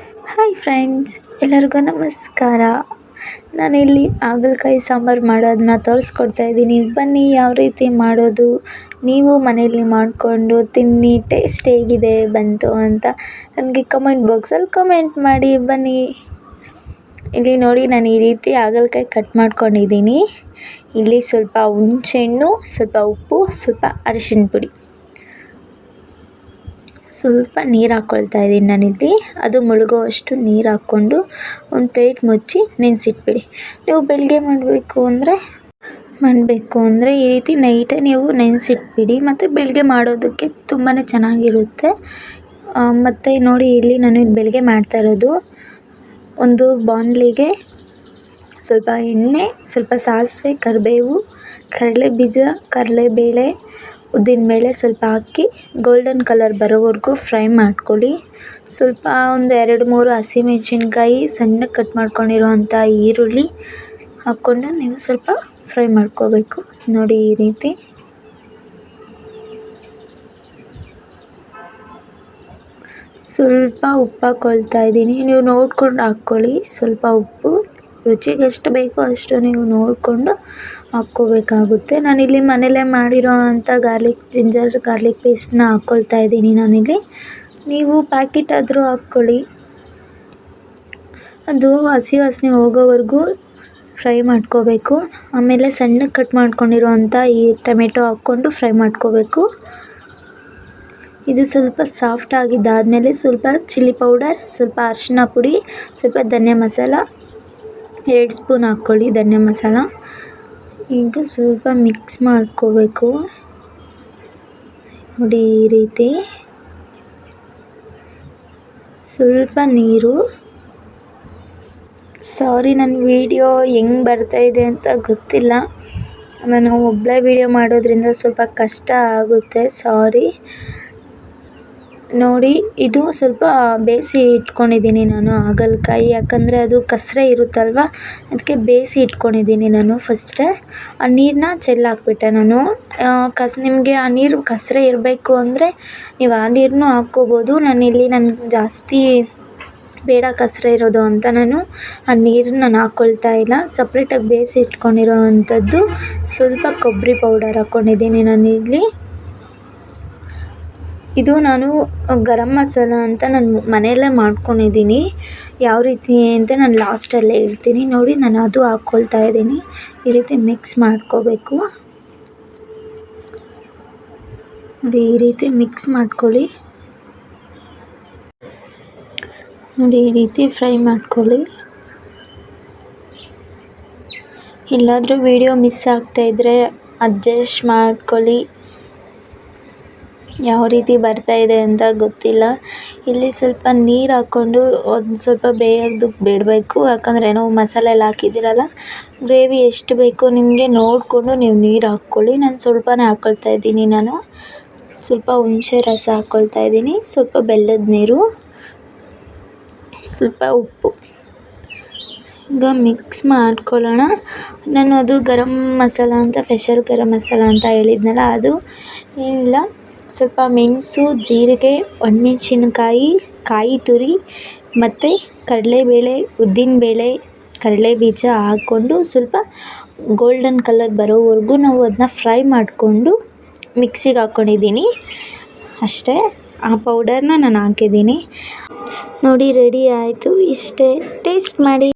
Hi friends ಎಲ್ಲರಿಗೂ ನಮಸ್ಕಾರ. ನಾನಿಲ್ಲಿ ಹಾಗಲಕಾಯಿ ಸಾಂಬಾರು ಮಾಡೋದನ್ನ ತೋರಿಸ್ಕೊಡ್ತಾ ಇದ್ದೀನಿ. ಬನ್ನಿ ಯಾವ ರೀತಿ ಮಾಡೋದು, ನೀವು ಮನೆಯಲ್ಲಿ ಮಾಡಿಕೊಂಡು ತಿನ್ನಿ ಟೇಸ್ಟ್ ಹೇಗಿದೆ, ಬಂತು ಅಂತ ನನಗೆ ಕಮೆಂಟ್ ಬಾಕ್ಸಲ್ಲಿ ಕಮೆಂಟ್ ಮಾಡಿ, ಬನ್ನಿ. ಇಲ್ಲಿ ನೋಡಿ ನಾನು ಈ ರೀತಿ ಹಾಗಲಕಾಯಿ ಕಟ್ ಮಾಡ್ಕೊಂಡಿದ್ದೀನಿ. ಇಲ್ಲಿ ಸ್ವಲ್ಪ ಹುಣಸೆಹಣ್ಣು, ಸ್ವಲ್ಪ ಉಪ್ಪು, ಸ್ವಲ್ಪ ಅರಿಶಿನ ಪುಡಿ. ಸ್ವಲ್ಪ ನೀರು ಹಾಕ್ಕೊಳ್ತಾ ಇದ್ದೀನಿ ನಾನಿಲ್ಲಿ. ಅದು ಮುಳುಗುವಷ್ಟು ನೀರು ಹಾಕ್ಕೊಂಡು ಒಂದು ಪ್ಲೇಟ್ ಮುಚ್ಚಿ ನೆನೆಸಿಟ್ಬಿಡಿ. ನೀವು ಬೆಳಗ್ಗೆ ಮಾಡಬೇಕು ಅಂದರೆ ಮಾಡಬೇಕು ಅಂದರೆ ಈ ರೀತಿ ನೈಟೇ ನೀವು ನೆನೆಸಿಟ್ಬಿಡಿ. ಮತ್ತು ಬೆಳಗ್ಗೆ ಮಾಡೋದಕ್ಕೆ ತುಂಬಾ ಚೆನ್ನಾಗಿರುತ್ತೆ. ಮತ್ತು ನೋಡಿ ಇಲ್ಲಿ ನಾನು ಬೆಳಗ್ಗೆ ಮಾಡ್ತಾ ಇರೋದು. ಒಂದು ಬಾಣಲಿಗೆ ಸ್ವಲ್ಪ ಎಣ್ಣೆ, ಸ್ವಲ್ಪ ಸಾಸಿವೆ, ಕರಿಬೇವು ಕಡಲೆ ಬೀಜ ಕಡಲೆಬೇಳೆ ಉದ್ದಿನಬೇಳೆ ಸ್ವಲ್ಪ ಹಾಕಿ ಗೋಲ್ಡನ್ ಕಲರ್ ಬರೋವರೆಗೂ ಫ್ರೈ ಮಾಡ್ಕೊಳ್ಳಿ. ಸ್ವಲ್ಪ ಒಂದು ಎರಡು ಮೂರು ಹಸಿಮೆಣ್ಸಿನ್ಕಾಯಿ ಸಣ್ಣಗೆ ಕಟ್ ಮಾಡ್ಕೊಂಡಿರುವಂಥ ಈರುಳ್ಳಿ ಹಾಕ್ಕೊಂಡು ನೀವು ಸ್ವಲ್ಪ ಫ್ರೈ ಮಾಡ್ಕೋಬೇಕು. ನೋಡಿ ಈ ರೀತಿ. ಸ್ವಲ್ಪ ಉಪ್ಪು ಹಾಕ್ಕೊಳ್ತಾ ಇದ್ದೀನಿ. ನೀವು ನೋಡ್ಕೊಂಡು ಹಾಕ್ಕೊಳ್ಳಿ. ಸ್ವಲ್ಪ ಉಪ್ಪು ರುಚಿಗೆ ಎಷ್ಟು ಬೇಕೋ ಅಷ್ಟು ನೀವು ನೋಡಿಕೊಂಡು ಹಾಕ್ಕೋಬೇಕಾಗುತ್ತೆ. ನಾನಿಲ್ಲಿ ಮನೆಯಲ್ಲೇ ಮಾಡಿರೋ ಅಂಥ ಗಾರ್ಲಿಕ್ ಜಿಂಜರ್ ಗಾರ್ಲಿಕ್ ಪೇಸ್ಟನ್ನ ಹಾಕ್ಕೊಳ್ತಾ ಇದ್ದೀನಿ ನಾನಿಲ್ಲಿ. ನೀವು ಪ್ಯಾಕೆಟ್ ಆದರೂ ಹಾಕ್ಕೊಳ್ಳಿ. ಅದು ಹಸಿ ವಾಸನೆ ಹೋಗೋವರೆಗೂ ಫ್ರೈ ಮಾಡ್ಕೋಬೇಕು. ಆಮೇಲೆ ಸಣ್ಣಗೆ ಕಟ್ ಮಾಡ್ಕೊಂಡಿರುವಂಥ ಈ ಟೊಮೆಟೊ ಹಾಕ್ಕೊಂಡು ಫ್ರೈ ಮಾಡ್ಕೋಬೇಕು. ಇದು ಸ್ವಲ್ಪ ಸಾಫ್ಟ್ ಆಗಿದ್ದಾದಮೇಲೆ ಸ್ವಲ್ಪ ಚಿಲ್ಲಿ ಪೌಡರ್ ಸ್ವಲ್ಪ ಅರಿಶಿನ ಪುಡಿ, ಸ್ವಲ್ಪ ಧನಿಯಾ ಮಸಾಲ ಎರಡು ಸ್ಪೂನ್ ಹಾಕ್ಕೊಳ್ಳಿ ಧನಿಯಾ ಮಸಾಲ. ಈಗ ಸ್ವಲ್ಪ ಮಿಕ್ಸ್ ಮಾಡ್ಕೋಬೇಕು. ನೋಡಿ ಈ ರೀತಿ. ಸ್ವಲ್ಪ ನೀರು. ಸಾರಿ ನನ್ನ ವೀಡಿಯೋ ಹೆಂಗೆ ಬರ್ತಾಯಿದೆ ಅಂತ ಗೊತ್ತಿಲ್ಲ. ನಾನು ಒಬ್ಬಳೇ ವೀಡಿಯೋ ಮಾಡೋದ್ರಿಂದ ಸ್ವಲ್ಪ ಕಷ್ಟ ಆಗುತ್ತೆ. ಸಾರಿ ನೋಡಿ, ಇದು ಸ್ವಲ್ಪ ಬೇಯಿಸಿ ಇಟ್ಕೊಂಡಿದ್ದೀನಿ ನಾನು ಹಾಗಲ್ಕಾಯಿ. ಯಾಕಂದರೆ ಅದು ಕಸರೆ ಇರುತ್ತಲ್ವ? ಅದಕ್ಕೆ ಬೇಯಿಸಿ ಇಟ್ಕೊಂಡಿದ್ದೀನಿ ನಾನು ಫಸ್ಟೇ ಆ ನೀರನ್ನ ಚೆಲ್ಲಾಕ್ಬಿಟ್ಟೆ ನಾನು. ಕಸ್, ನಿಮಗೆ ಆ ನೀರು ಕಸರೆ ಇರಬೇಕು ಅಂದರೆ ನೀವು ಆ ನೀರನ್ನೂ ಹಾಕ್ಕೋಬೋದು. ನಾನಿಲ್ಲಿ ನನ್ಗೆ ಜಾಸ್ತಿ ಬೇಡ ಕಸರೆ ಇರೋದು ಅಂತ ನಾನು ಆ ನೀರನ್ನ ನಾನು ಹಾಕ್ಕೊಳ್ತಾ ಇಲ್ಲ. ಸಪ್ರೇಟಾಗಿ ಬೇಯಿಸಿ ಇಟ್ಕೊಂಡಿರೋ ಅಂಥದ್ದು ಸ್ವಲ್ಪ ಕೊಬ್ಬರಿ ಪೌಡರ್ ಹಾಕ್ಕೊಂಡಿದ್ದೀನಿ ನಾನಿಲ್ಲಿ. ಇದು ನಾನು ಗರಂ ಮಸಾಲ ಅಂತ ನಾನು ಮನೆಯಲ್ಲೇ ಮಾಡ್ಕೊಂಡಿದ್ದೀನಿ. ಯಾವ ರೀತಿ ಅಂತ ನಾನು ಲಾಸ್ಟಲ್ಲೇ ಹೇಳ್ತೀನಿ. ನೋಡಿ, ನಾನು ಅದು ಹಾಕ್ಕೊಳ್ತಾ ಇದ್ದೀನಿ. ಈ ರೀತಿ ಮಿಕ್ಸ್ ಮಾಡ್ಕೋಬೇಕು. ನೋಡಿ, ಈ ರೀತಿ ಮಿಕ್ಸ್ ಮಾಡ್ಕೊಳ್ಳಿ. ನೋಡಿ, ಈ ರೀತಿ ಫ್ರೈ ಮಾಡ್ಕೊಳ್ಳಿ. ಎಲ್ಲಾದರೂ ವೀಡಿಯೋ ಮಿಸ್ ಆಗ್ತಾಯಿದ್ರೆ ಅಡ್ಜಸ್ಟ್ ಮಾಡ್ಕೊಳ್ಳಿ. ಯಾವ ರೀತಿ ಬರ್ತಾ ಇದೆ ಅಂತ ಗೊತ್ತಿಲ್ಲ. ಇಲ್ಲಿ ಸ್ವಲ್ಪ ನೀರು ಹಾಕ್ಕೊಂಡು ಒಂದು ಸ್ವಲ್ಪ ಬೇಯೋದಕ್ಕೆ ಬಿಡಬೇಕು. ಯಾಕಂದರೆ ಏನೋ ಮಸಾಲೆ ಎಲ್ಲ ಹಾಕಿದ್ದೀರಲ್ಲ, ಗ್ರೇವಿ ಎಷ್ಟು ಬೇಕು ನಿಮಗೆ ನೋಡಿಕೊಂಡು ನೀವು ನೀರು ಹಾಕ್ಕೊಳ್ಳಿ. ನಾನು ಸ್ವಲ್ಪನೇ ಹಾಕ್ಕೊಳ್ತಾ ಇದ್ದೀನಿ ನಾನು. ಸ್ವಲ್ಪ ಹುಣಸೆ ರಸ ಹಾಕ್ಕೊಳ್ತಾ ಇದ್ದೀನಿ. ಸ್ವಲ್ಪ ಬೆಲ್ಲದ ನೀರು, ಸ್ವಲ್ಪ ಉಪ್ಪು. ಈಗ ಮಿಕ್ಸ್ ಮಾಡ್ಕೊಳ್ಳೋಣ. ನಾನು ಅದು ಗರಂ ಮಸಾಲ ಅಂತ ಫೆಷಲ್ ಗರಂ ಮಸಾಲ ಅಂತ ಹೇಳಿದ್ನಲ್ಲ, ಅದು ಏನಿಲ್ಲ ಸ್ವಲ್ಪ ಮೆಣಸು, ಜೀರಿಗೆ, ಒಣಮೆಣ್ಸಿನ್ಕಾಯಿ, ಕಾಯಿ ತುರಿ ಮತ್ತು ಕಡಲೆಬೇಳೆ, ಉದ್ದಿನಬೇಳೆ, ಕಡಲೆಬೀಜ ಹಾಕ್ಕೊಂಡು ಸ್ವಲ್ಪ ಗೋಲ್ಡನ್ ಕಲರ್ ಬರೋವರೆಗೂ ನಾವು ಅದನ್ನ ಫ್ರೈ ಮಾಡಿಕೊಂಡು ಮಿಕ್ಸಿಗೆ ಹಾಕ್ಕೊಂಡಿದ್ದೀನಿ ಅಷ್ಟೇ, ಆ ಪೌಡರ್ನ ನಾನು ಹಾಕಿದ್ದೀನಿ. ನೋಡಿ ರೆಡಿ ಆಯಿತು. ಇಷ್ಟೇ. ಟೇಸ್ಟ್ ಮಾಡಿ.